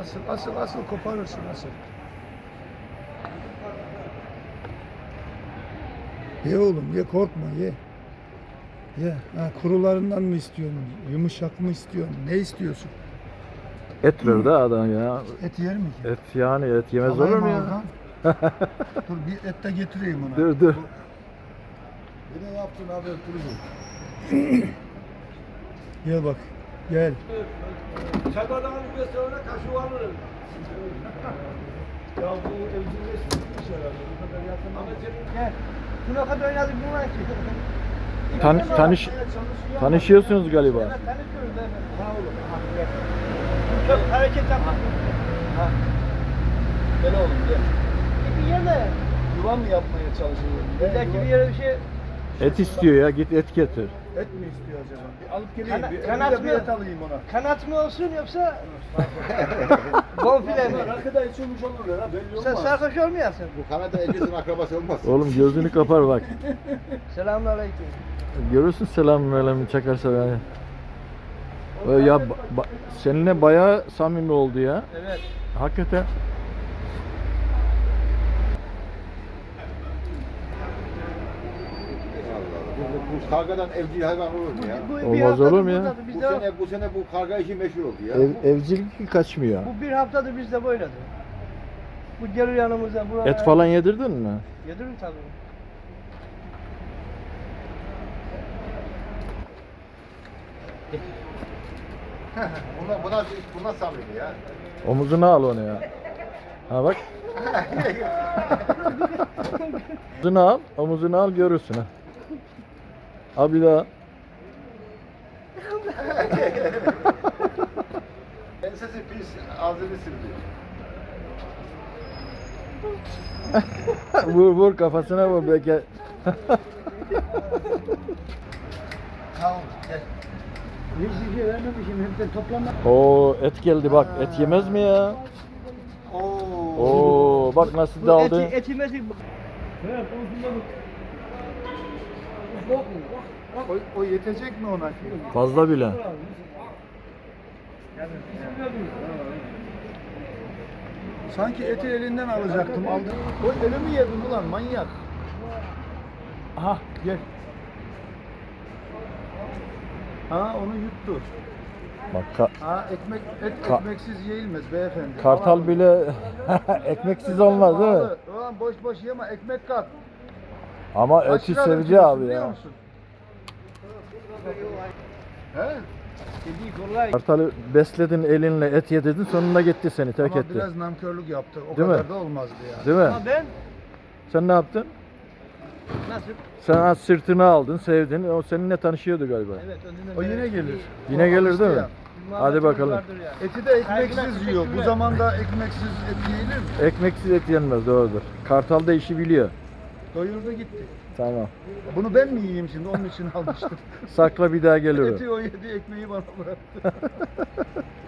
Asıl asıl asıl koparırsın asıl. Ye oğlum ye korkma ye. Ye. Ha, kurularından mı istiyorsun? Yumuşak mı istiyorsun? Ne istiyorsun? Et ver de adam ya. Et yer mi ki? Et yani et yemez olur Alayım mu ya? oradan. Dur bir et de getireyim ona. Dur dur. Ne yaptın abi duruyor. Gel bak. Gel. Çabadan bir sonra kaşığı alırım. ya bu evcilleşmiş herhalde. Bu kadar yakın. Ama senin Gel. Buna kadar oynadık bu maçı. Tan tanış tanışıyorsunuz galiba. Evet, tanışıyoruz efendim. Ha oğlum. Çok hareket yapma. Ha. Gel oğlum gel. Yeme. Yuva mı yapmaya çalışıyorsun? Belki bir yere bir şey Et istiyor ya git et getir. Et mi istiyor acaba? Bir alıp geleyim. Kana- bir, kanat bir mı? et alayım ona. kanat mı olsun yoksa bonfile mi? Arkada içilmiş olur ya belli Sen olmaz. sarhoş olmayasın. Bu Kanada Eliz'in akrabası olmaz. Oğlum gözünü kapar bak. Selamun aleyküm. Görürsün selamünaleyküm çakarsa yani. Ya ba- ba- seninle bayağı samimi oldu ya. Evet. Hakikaten. Kargadan evcil hayvan olur mu ya? Bu, Olmaz haftadır olur mu ya? buradadır, Bu Bizde, sene bu sene bu karga işi meşhur oldu ya. Ev, evcilik kaçmıyor. bu bir haftadır bizde böyledir. Bu gelir yanımıza. Buralara. Et falan yedirdin mi? Yedirin tabii. buna buna buna samimi ya. Omuzuna al onu ya. Ha bak. omuzuna al, omuzuna al görürsün ha. Al bir daha. Ensesi pis, ağzını sürüyor. vur vur kafasına vur belki. Hiçbir şey vermemişim. Hep de toplama. Oo et geldi bak. Et yemez mi ya? Oo. Oo bak nasıl Bu daldı. eti, eti meti. O, o yetecek mi ona ki? Fazla bile. Sanki eti elinden alacaktım aldım. O elimi yedin ulan manyak. Aha gel. Ha onu yuttu. Bak ka- Ha ekmek et Ka- ekmeksiz yiyilmez beyefendi. kartal bile ekmeksiz olmaz değil mi? Ulan boş boş yeme ekmek kat. Ama eti sevci veriyorsun abi biliyor ya. musun? He? Dediği kolay. Kartalı besledin elinle et yedirdin sonunda gitti seni terk Ama etti. biraz namkörlük yaptı. O Değil mi? kadar da olmazdı ya. Değil mi? Ama ben Sen ne yaptın? nasıl? Sen az sırtını aldın, sevdin. O seninle tanışıyordu galiba. Evet önden O yine gelir. Yine O gelir alıştı değil mi? ya. Hadi bakalım. Eti de ekmeksiz Saygılar, yiyor. Bu teşekkürler. zamanda ekmeksiz et yiyilir mi? Ekmeksiz et yenmez doğrudur. Kartal da işi biliyor. Doyurdu gitti. Tamam. Bunu ben mi yiyeyim şimdi? Onun için almıştım. Sakla bir daha gelir o. Eti o yedi, ekmeği bana bıraktı.